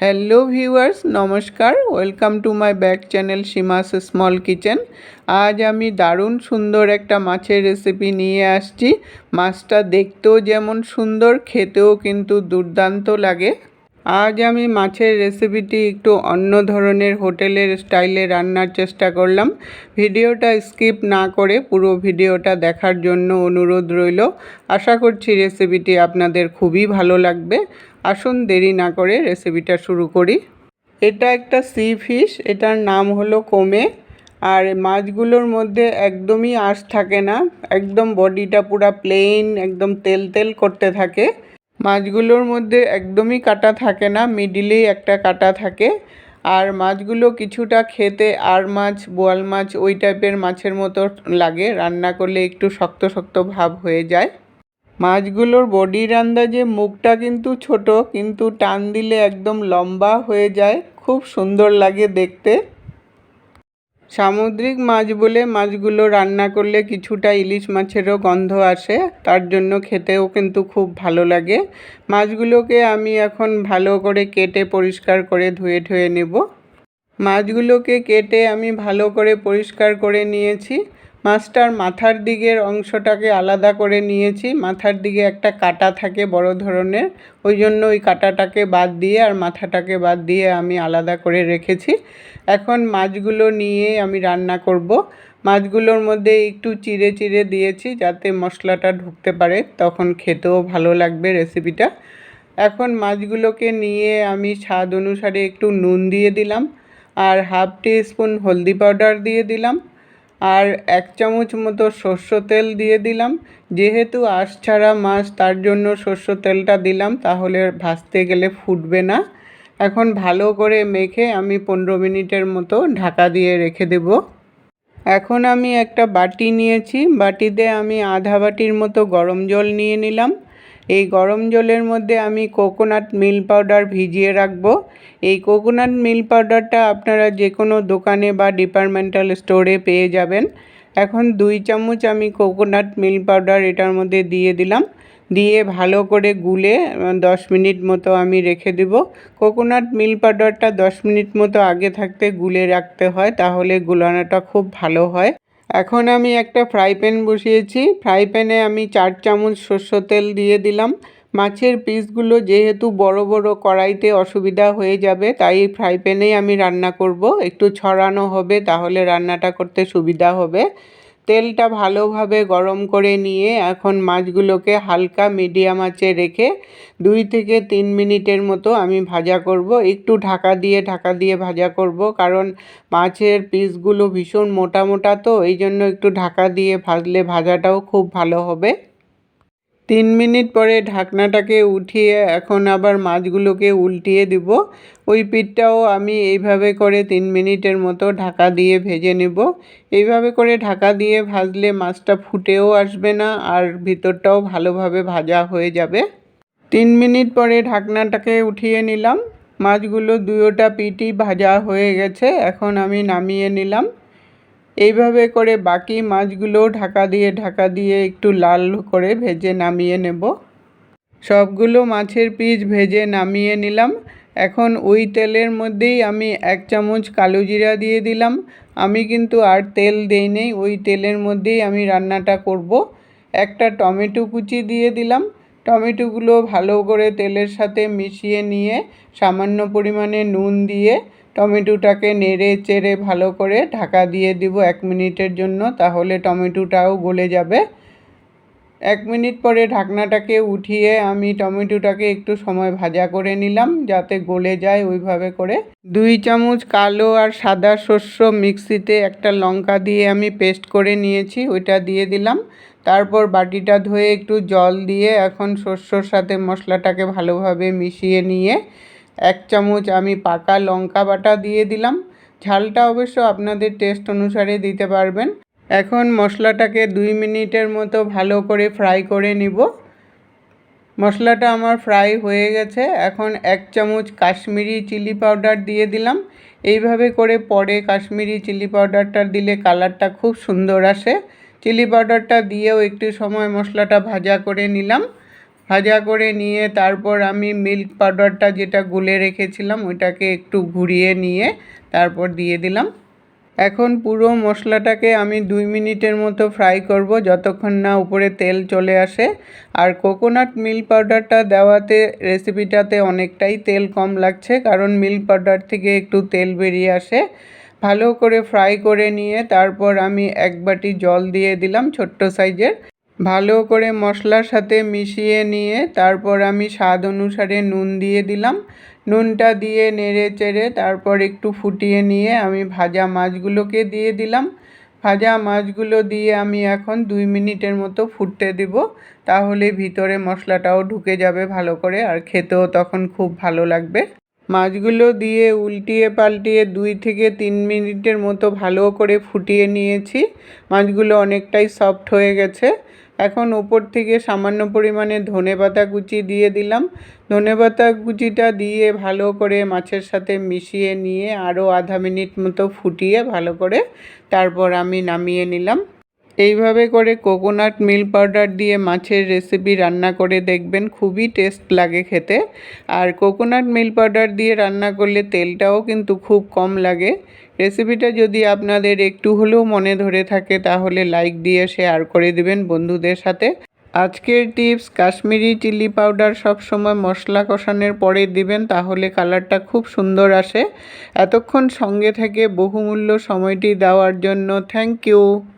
Hello viewers নমস্কার। Welcome to my back channel Seema's small kitchen আজ আমি দারুণ সুন্দর একটা মাছের রেসিপি নিয়ে আসছি। মাছটা দেখতেও যেমন সুন্দর, খেতেও কিন্তু দুর্দান্ত লাগে। আজ আমি মাছের রেসিপিটি একটু অন্য ধরনের হোটেলের স্টাইলে রান্নার চেষ্টা করলাম। ভিডিওটা স্কিপ না করে পুরো ভিডিওটা দেখার জন্য অনুরোধ রইল। আশা করছি রেসিপিটি আপনাদের খুবই ভালো লাগবে। আসুন দেরি না করে রেসিপিটা শুরু করি। এটা একটা সি ফিশ এটার নাম হলো কোমে। আর মাছগুলোর মধ্যে একদমই আঁশ থাকে না, একদম বডিটা পুরা প্লেন একদম তেল তেল করতে থাকে। মাছগুলোর মধ্যে একদমই কাটা থাকে না, মিডিলেই একটা কাটা থাকে। আর মাছগুলো কিছুটা খেতে আর মাছ, বোয়াল মাছ ওই টাইপের মাছের মতো লাগে, রান্না করলে একটু শক্ত শক্ত ভাব হয়ে যায়। মাছগুলোর বডির আন্দাজে মুখটা কিন্তু ছোট, কিন্তু টান দিলে একদম লম্বা হয়ে যায়, খুব সুন্দর লাগে দেখতে। সামুদ্রিক মাছ বলে মাছগুলো রান্না করলে কিছুটা ইলিশ মাছেরও গন্ধ আসে, তার জন্য খেতেও কিন্তু খুব ভালো লাগে। মাছগুলোকে আমি এখন ভালো করে কেটে পরিষ্কার করে ধুয়ে ঠুয়ে নেব। মাছগুলোকে কেটে আমি ভালো করে পরিষ্কার করে নিয়েছি। মাছটার মাথার দিকের অংশটাকে আলাদা করে নিয়েছি। মাথার দিকে একটা কাটা থাকে বড় ধরনের। ওই জন্য ওই কাটাটাকে বাদ দিয়ে আর মাথাটাকে বাদ দিয়ে আমি আলাদা করে রেখেছি। এখন মাছগুলো নিয়ে আমি রান্না করব। মাছগুলোর মধ্যে একটু চিড়ে চিড়ে দিয়েছি যাতে মশলাটা ঢুকতে পারে। তখন খেতেও ভালো লাগবে রেসিপিটা। এখন মাছগুলোকে নিয়ে আমি স্বাদ অনুসারে একটু নুন দিয়ে দিলাম। আর হাফ টি স্পুন হলদি পাউডার দিয়ে দিলাম। আর এক চামচ মতো সর্ষ তেল দিয়ে দিলাম। যেহেতু আঁশ ছাড়া মাছ, তার জন্য সর্ষে তেলটা দিলাম, তাহলে ভাজতে গেলে ফুটবে না। এখন ভালো করে মেখে আমি পনেরো মিনিটের মতো ঢাকা দিয়ে রেখে দেব। এখন আমি একটা বাটি নিয়েছি। বাটিতে আমি আধা বাটির মতো গরম জল নিয়ে নিলাম। এই গরম জলের মধ্যে আমি কোকোনাট মিল পাউডার ভিজিয়ে রাখব। এই কোকোনাট মিল পাউডারটা আপনারা যে কোনো দোকানে বা ডিপার্টমেন্টাল স্টোরে পেয়ে যাবেন। এখন দুই চামচ আমি কোকোনাট মিল পাউডার এটার মধ্যে দিয়ে দিলাম। দিয়ে ভালো করে গুলে দশ মিনিট মতো আমি রেখে দেব। কোকোনাট মিল পাউডারটা দশ মিনিট মতো আগে থাকতে গুলে রাখতে হয়, তাহলে গুলানোটা খুব ভালো হয়। এখন আমি একটা ফ্রাই প্যান বসিয়েছি। ফ্রাই প্যানে আমি চার চামচ সর্ষ তেল দিয়ে দিলাম। মাছের পিসগুলো যেহেতু বড় বড় কড়াইতে অসুবিধা হয়ে যাবে, তাই ফ্রাই প্যানেই আমি রান্না করব। একটু ছড়ানো হবে, তাহলে রান্নাটা করতে সুবিধা হবে। তেলটা ভালোভাবে গরম করে নিয়ে এখন মাছগুলোকে হালকা মিডিয়াম আঁচে রেখে দুই থেকে তিন মিনিটের মতো আমি ভাজা করব। একটু ঢাকা দিয়ে ঢাকা দিয়ে ভাজা করব কারণ মাছের পিসগুলো ভীষণ মোটা মোটা তো এই জন্য একটু ঢাকা দিয়ে ভাজলে ভাজাটাও খুব ভালো হবে। তিন মিনিট পরে ঢাকনাটাকে উঠিয়ে এখন আবার মাছগুলোকে উল্টিয়ে দিব। ওই পিঠটাও আমি এইভাবে করে তিন মিনিটের মতো ঢাকা দিয়ে ভেজে নেব। এইভাবে করে ঢাকা দিয়ে ভাজলে মাছটা ফুটেও আসবে না আর ভিতরটাও ভালোভাবে ভাজা হয়ে যাবে। তিন মিনিট পরে ঢাকনাটাকে উঠিয়ে নিলাম। মাছগুলো দুয়োটা পিঠই ভাজা হয়ে গেছে। এখন আমি নামিয়ে নিলাম। এইভাবে করে বাকি মাছগুলো ঢাকা দিয়ে ঢাকা দিয়ে একটু লাল করে ভেজে নামিয়ে নেব। সবগুলো মাছের পিস ভেজে নামিয়ে নিলাম। এখন ওই তেলের মধ্যেই আমি এক চামচ কালো জিরা দিয়ে দিলাম। আমি কিন্তু আর তেল দেই নেই, ওই তেলের মধ্যেই আমি রান্নাটা করব। একটা টমেটো কুচি দিয়ে দিলাম। টমেটোগুলো ভালো করে তেলের সাথে মিশিয়ে নিয়ে সামান্য পরিমাণে নুন দিয়ে টমেটোটাকে নেড়ে চেড়ে ভালো করে ঢাকা দিয়ে দিব এক মিনিটের জন্য, তাহলে টমেটোটাও গলে যাবে। এক মিনিট পরে ঢাকনাটাকে উঠিয়ে আমি টমেটোটাকে একটু সময় ভাজা করে নিলাম, যাতে গলে যায় ওইভাবে করে। দুই চামচ কালো আর সাদা শস্য মিক্সিতে একটা লঙ্কা দিয়ে আমি পেস্ট করে নিয়েছি, ওইটা দিয়ে দিলাম। তারপর বাটিটা ধুয়ে একটু জল দিয়ে এখন শস্যর সাথে মশলাটাকে ভালোভাবে মিশিয়ে নিয়ে এক চামচ আমি পাকা লঙ্কা বাটা দিয়ে দিলাম। ঝালটা অবশ্য আপনাদের টেস্ট অনুসারে দিতে পারবেন। এখন মশলাটাকে দুই মিনিটের মতো ভালো করে ফ্রাই করে নিব। মশলাটা আমার ফ্রাই হয়ে গেছে। এখন এক চামচ কাশ্মীরি চিলি পাউডার দিয়ে দিলাম। এইভাবে করে পরে কাশ্মীরি চিলি পাউডারটা দিলে কালারটা খুব সুন্দর আসে। চিলি পাউডারটা দিয়েও একটু সময় মশলাটা ভাজা করে নিলাম। ভাজা করে নিয়ে তারপর আমি মিল্ক পাউডারটা যেটা গুলে রেখেছিলাম, ওইটাকে একটু ঘুরিয়ে নিয়ে তারপর দিয়ে দিলাম। এখন পুরো মশলাটাকে আমি দুই মিনিটের মতো ফ্রাই করব যতক্ষণ না উপরে তেল চলে আসে। আর কোকোনাট মিল্ক পাউডারটা দেওয়াতে রেসিপিটাতে অনেকটাই তেল কম লাগছে, কারণ মিল্ক পাউডার থেকে একটু তেল বেরিয়ে আসে। ভালো করে ফ্রাই করে নিয়ে তারপর আমি এক বাটি জল দিয়ে দিলাম ছোট্ট সাইজের। ভালো করে মশলার সাথে মিশিয়ে নিয়ে তারপর আমি স্বাদ অনুসারে নুন দিয়ে দিলাম। নুনটা দিয়ে নেড়ে চেড়ে তারপর একটু ফুটিয়ে নিয়ে আমি ভাজা মাছগুলোকে দিয়ে দিলাম। ভাজা মাছগুলো দিয়ে আমি এখন দুই মিনিটের মতো ফুটতে দিব। তাহলে ভিতরে মশলাটাও ঢুকে যাবে ভালো করে আর খেতেও তখন খুব ভালো লাগবে। মাছগুলো দিয়ে উল্টিয়ে পাল্টিয়ে দুই থেকে তিন মিনিটের মতো ভালো করে ফুটিয়ে নিয়েছি। মাছগুলো অনেকটাই সফট হয়ে গেছে। এখন ওপর থেকে সামান্য পরিমাণে ধনে পাতা কুচি দিয়ে দিলাম। ধনে পাতা কুচিটা দিয়ে ভালো করে মাছের সাথে মিশিয়ে নিয়ে আরও আধা মিনিট মতো ফুটিয়ে ভালো করে তারপর আমি নামিয়ে নিলাম। এইভাবে করে কোকোনাট মিল্ক পাউডার দিয়ে মাছের রেসিপি রান্না করে দেখবেন, খুবই টেস্ট লাগে খেতে। আর কোকোনাট মিল্ক পাউডার দিয়ে রান্না করলে তেলটাও কিন্তু খুব কম লাগে। রেসিপিটা যদি আপনাদের একটু হলেও মনে ধরে থাকে, তাহলে লাইক দিয়ে শেয়ার করে দিবেন বন্ধুদের সাথে। আজকের টিপস কাশ্মীরি চিলি পাউডার সব সময় মশলা কষানোর পরে দিবেন, তাহলে কালারটা খুব সুন্দর আসে। এতক্ষণ সঙ্গে থেকে বহুমূল্য সময়টি দেওয়ার জন্য থ্যাংক ইউ